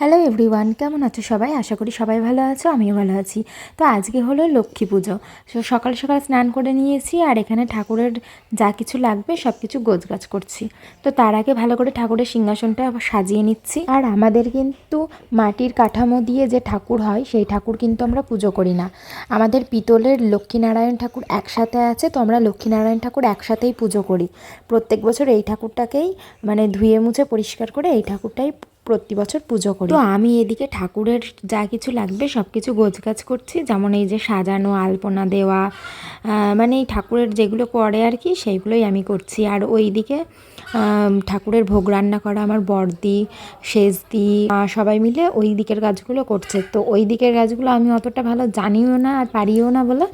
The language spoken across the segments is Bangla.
হ্যালো এভরিওয়ান কেমন আছো সবাই? আশা করি সবাই ভালো আছো, আমিও ভালো আছি। তো আজকে হলো লক্ষ্মী পুজো। তো সকাল সকাল স্নান করে নিয়েছি আর এখানে ঠাকুরের যা কিছু লাগবে সব কিছু গোছগাছ করছি। তো তার আগে ভালো করে ঠাকুরের সিংহাসনটা সাজিয়ে নিচ্ছি। আর আমাদের কিন্তু মাটির কাঠামো দিয়ে যে ঠাকুর হয়, সেই ঠাকুর কিন্তু আমরা পুজো করি না। আমাদের পিতলের লক্ষ্মীনারায়ণ ঠাকুর একসাথে আছে, তো আমরা লক্ষ্মীনারায়ণ ঠাকুর একসাথেই পুজো করি। প্রত্যেক বছর এই ঠাকুরটাকেই মানে ধুয়ে মুছে পরিষ্কার করে এই ঠাকুরটাই প্রতি বছর পুজো করি। তো আমি এদিকে ঠাকুরের যা কিছু লাগবে সব কিছু গোছগাছ করছি, যেমন এই যে সাজানো আলপনা দেওয়া মানে এই ঠাকুরের যেগুলো করে আর কি, সেইগুলোই আমি করছি। আর ওই দিকে ঠাকুরের ভোগ রান্না করা আমার বড়দি সেজদি সবাই মিলে ওই দিকের কাজগুলো করছে। তো ওই দিকের কাজগুলো আমি অতটা ভালো জানিও না আর পারিও না বলে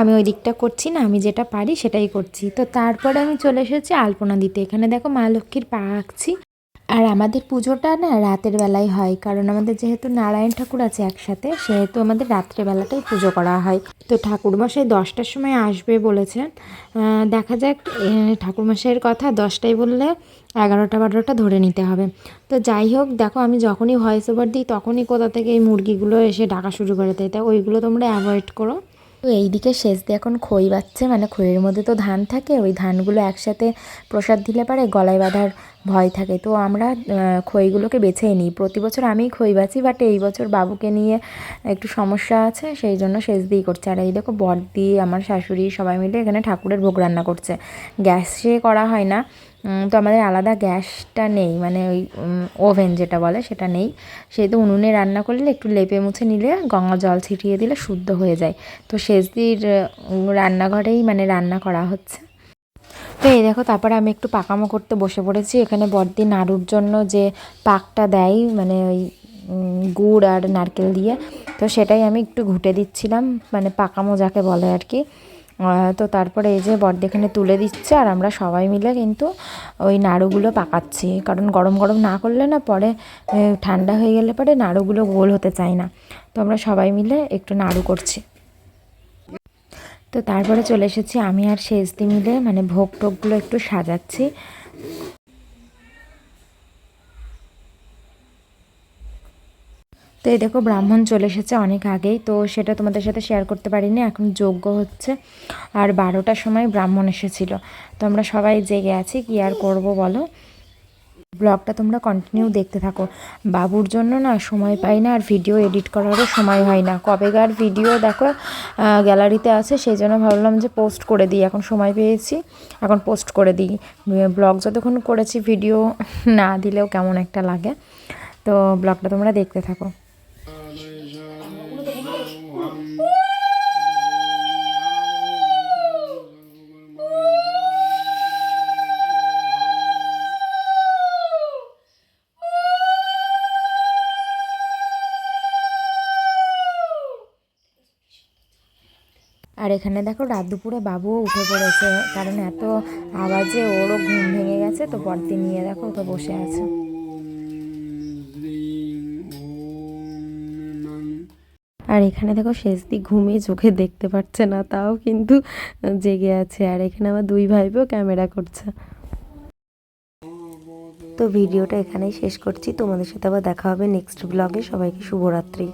আমি ওই দিকটা করছি না, আমি যেটা পারি সেটাই করছি। তো তারপরে আমি চলে এসেছি আলপনা দিতে। এখানে দেখো মা লক্ষ্মীর পা আঁকছি। আর আমাদের পুজোটা না রাতের বেলায় হয়, কারণ আমাদের যেহেতু নারায়ণ ঠাকুর আছে একসাথে, সেহেতু আমাদের রাত্রেবেলাটাই পুজো করা হয়। তো ঠাকুরমশাই দশটার সময় আসবে বলেছেন। দেখা যাক ঠাকুরমশাইয়ের কথা দশটায় বললে এগারোটা বারোটা ধরে নিতে হবে। তো যাই হোক, দেখো আমি যখনই ভয়েস ওভার দিই, তখনই কোথা থেকে এই মুরগিগুলো এসে ডাকা শুরু করে দেয়। তাই ওইগুলো তোমরা অ্যাভয়েড করো। তো এইদিকে শেষ দিয়ে এখন খই বাচ্ছে মানে খইয়ের মধ্যে তো ধান থাকে, ওই ধানগুলো একসাথে প্রসাদ দিলে পারে, গলায় বাঁধার ভয় থাকে। তো আমরা খইগুলোকে বেছেই নিই। প্রতি বছর আমি খই বাছি বাট এই বছর বাবুকে নিয়ে একটু সমস্যা আছে, সেই জন্য শেষ দিয়েই করছে। আর এই দেখো বড়দি আমার শাশুড়ি সবাই মিলে এখানে ঠাকুরের ভোগ রান্না করছে। গ্যাসে করা হয় না। তো আমাদের আলাদা গ্যাসটা নেই মানে ওই ওভেন যেটা বলে সেটা নেই। সেহেতু উনুনে রান্না করলে একটু লেপে মুছে নিলে গঙ্গা জল ছিটিয়ে দিলে শুদ্ধ হয়ে যায়। তো শেষদির রান্নাঘরেই মানে রান্না করা হচ্ছে। তো এই দেখো, তারপরে আমি একটু পাকামো করতে বসে পড়েছি। এখানে বড়দি নাড়ুর জন্য যে পাকটা দেয় মানে ওই গুড় আর নারকেল দিয়ে, তো সেটাই আমি একটু ঘুটে দিচ্ছিলাম মানে পাকামো যাকে বলে আর কি। তো তারপরে এই যে বড়দি এখানে তুলে দিচ্ছে, আর আমরা সবাই মিলে কিন্তু ওই নাড়ুগুলো পাকাচ্ছি। কারণ গরম গরম না করলে না পরে ঠান্ডা হয়ে গেলে পরে নাড়ুগুলো গোল হতে চায় না। তো আমরা সবাই মিলে একটু নাড়ু করছি। তো তারপরে চলে এসেছি আমি আর শেষদি মিলে মানে ভোগ টোগগুলো একটু সাজাচ্ছি। তো এই দেখো, ব্রাহ্মণ চলে এসেছে অনেক আগেই, তো সেটা তোমাদের সাথে শেয়ার করতে পারিনি, এখন যজ্ঞ হচ্ছে। আর বারোটার সময় ব্রাহ্মণ এসেছিল। তো আমরা সবাই জেগে আছি, কি আর করব বলো? ব্লগটা তোমরা কন্টিনিউ দেখতে থাকো। বাবুর জন্য না সময় পাই না আর ভিডিও এডিট করারও সময় হয় না। কবেকার ভিডিও দেখো গ্যালারিতে আছে, সেই জন্য ভাবলাম যে পোস্ট করে দিই। এখন সময় পেয়েছি, এখন পোস্ট করে দিই। ব্লগ যতক্ষণ করেছি ভিডিও না দিলেও কেমন একটা লাগে। তো ব্লগটা তোমরা দেখতে থাকো। আর এখানে দেখো রাত দুপুরে বাবুও উঠে পড়েছে, কারণ এত আওয়াজে ওরও ঘুম ভেঙে গেছে, তো পরদিন নিয়ে দেখো ওকে বসে আছে। আর এখানে দেখো শেষ দিক ঘুমিয়ে চোখে দেখতে পাচ্ছে না, তাও কিন্তু জেগে আছে, আর এখানে আমার দুই ভাইপো ক্যামেরা করছে। তো ভিডিওটা এখানেই শেষ করছি, তোমাদের সাথে আবার দেখা হবে নেক্সট ব্লগে, সবাইকে শুভরাত্রি।